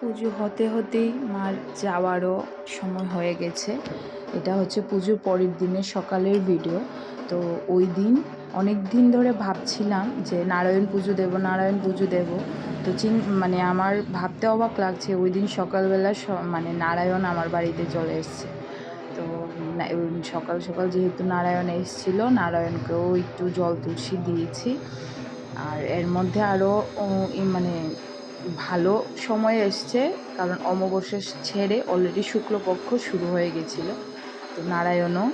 পুজো হতে হতেই মার যাওয়ারও সময় হয়ে গেছে। এটা হচ্ছে পুজোর পরের দিনের সকালের ভিডিও তো ওই দিন অনেক দিন ধরে ভাবছিলাম যে নারায়ণ পুজো দেব, নারায়ণ পুজো দেব। তো চিন মানে আমার ভাবতে অবাক লাগছে, ওই দিন সকালবেলা মানে নারায়ণ আমার বাড়িতে চলে এসছে। তো সকাল সকাল যেহেতু নারায়ণ এসেছিল, নারায়ণকেও একটু জল তুলসী দিয়েছি। আর এর মধ্যে আরও মানে ভালো সময় এসছে, কারণ অমাবস্যা ছেড়ে অলরেডি শুক্লপক্ষ শুরু হয়ে গেছিল। তো নারায়ণও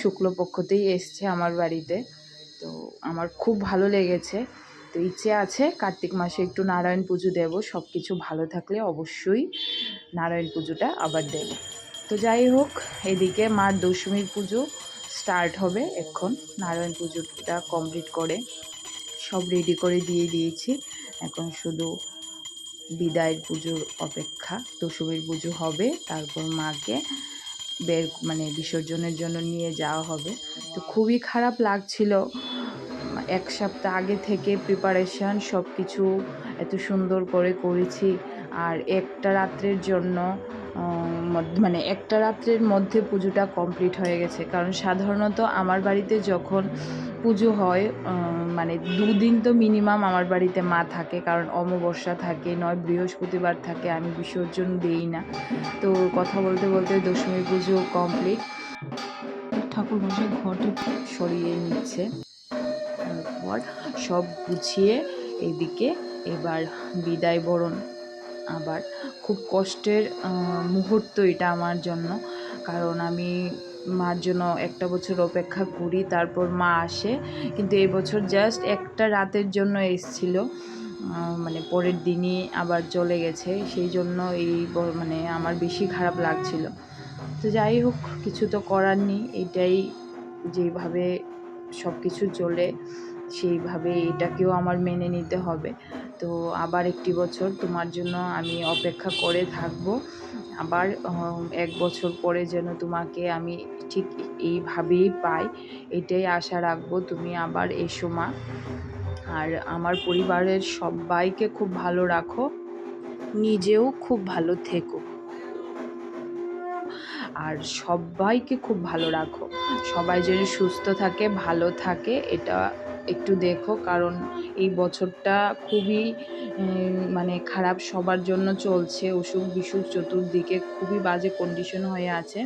শুক্লপক্ষতেই এসছে আমার বাড়িতে। তো আমার খুব ভালো লেগেছে। তো ইচ্ছে আছে কার্তিক মাসে একটু নারায়ণ পুজো দেব সব কিছু ভালো থাকলে অবশ্যই নারায়ণ পুজোটা আবার দেব। তো যাই হোক, এদিকে মার দশমীর পুজো স্টার্ট হবে এখন। নারায়ণ পুজোটা কমপ্লিট করে সব রেডি করে দিয়ে দিয়েছি। এখন শুধু বিদায়ের পুজোর অপেক্ষা। দশমীর পুজো হবে, তারপর মাকে বের মানে বিসর্জনের জন্য নিয়ে যাওয়া হবে। তো খুবই খারাপ লাগছিল। এক সপ্তাহ আগে থেকে প্রিপারেশান সব কিছু এত সুন্দর করে করেছি। আর একটা রাত্রের জন্য মানে একটা রাত্রের মধ্যে পুজোটা কমপ্লিট হয়ে গেছে। কারণ সাধারণত আমার বাড়িতে যখন পুজো হয় মানে দুদিন তো মিনিমাম আমার বাড়িতে মা থাকে, কারণ অমাবস্যা থাকে, নয় বৃহস্পতিবার থাকে, আমি বিসর্জন দিই না। তো কথা বলতে বলতে দশমী পুজো কমপ্লিট ঠাকুর মশাই ঘটে সরিয়ে নিচ্ছে। তারপর সব গুছিয়ে এইদিকে এবার বিদায় বরণ। আবার খুব কষ্টের মুহূর্ত এটা আমার জন্য। কারণ আমি মার জন্য একটা বছর অপেক্ষা করি, তারপর মা আসে। কিন্তু এই বছর জাস্ট একটা রাতের জন্য এসছিল। মানে পরের দিনই আবার চলে গেছে। সেই জন্য এই মানে আমার বেশি খারাপ লাগছিল। তো যাই হোক, কিছু তো করার নেই। এটাই যেভাবে সব কিছু চলে, সেইভাবে এটাকেও আমার মেনে নিতে হবে। তো আবার একটি বছর তোমার জন্য আমি অপেক্ষা করে থাকব। আবার এক বছর পরে যেন তোমাকে আমি ঠিক এইভাবেই পাই, এটাই আশা রাখব। তুমি আবার এসো মা। আর আমার পরিবারের সবাইকে খুব ভালো রাখো, নিজেও খুব ভালো থেকো। আর সবাইকে খুব ভালো রাখো। সবাই যেন সুস্থ থাকে, ভালো থাকে, এটা একটু দেখো, কারণ এই বছরটা খুবই মানে খারাপ সবার জন্য চলছে। অসুখ বিসুখ চতুর্দিকে খুবই বাজে কন্ডিশন হয়ে আছে।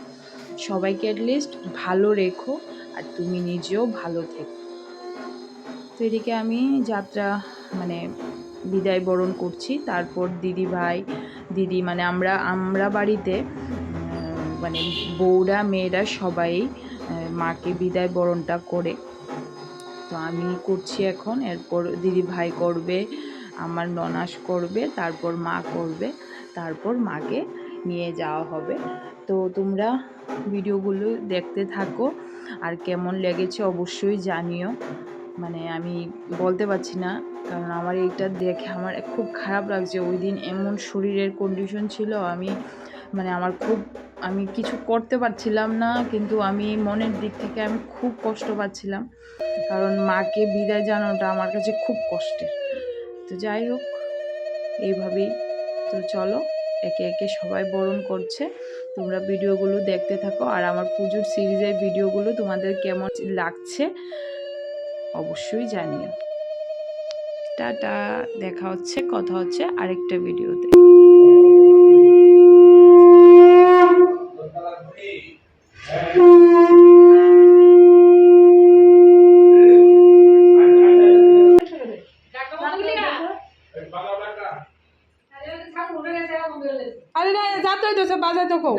সবাইকে অ্যাটলিস্ট ভালো রেখো আর তুমি নিজেও ভালো থেকো। তো এদিকে আমি যাত্রা মানে বিদায় বরণ করছি। তারপর দিদি ভাই, দিদি মানে আমরা আমরা বাড়িতে মানে বউরা, মেয়েরা সবাই মাকে বিদায় বরণটা করে তো আমি করছি এখন। এরপর দিদি ভাই করবে, আমার ননাস করবে, তারপর মা করবে, তারপর মাকে নিয়ে যাওয়া হবে। তো তোমরা ভিডিওগুলো দেখতে থাকো, আর কেমন লেগেছে অবশ্যই জানিও। মানে আমি বলতে পারছি না, কারণ আমার এইটা দেখে আমার খুব খারাপ লাগছে। ওই দিন এমন শরীরের কন্ডিশন ছিল, আমি মানে আমার খুব আমি কিছু করতে পারছিলাম না, কিন্তু আমি মনের দিক থেকে আমি খুব কষ্ট পাচ্ছিলাম। কারণ মাকে বিদায় জানানোটা আমার কাছে খুব কষ্টের। তো যাই হোক, এইভাবেই। তো চলো, একে একে সবাই বরণ করছে। তোমরা ভিডিওগুলো দেখতে থাকো। আর আমার পুজোর সিরিজের ভিডিওগুলো তোমাদের কেমন লাগছে অবশ্যই জানিও। টাটা, দেখা হচ্ছে, কথা হচ্ছে আরেকটা ভিডিওতে। আরে না যাতে হইতেছে বাজার তো কো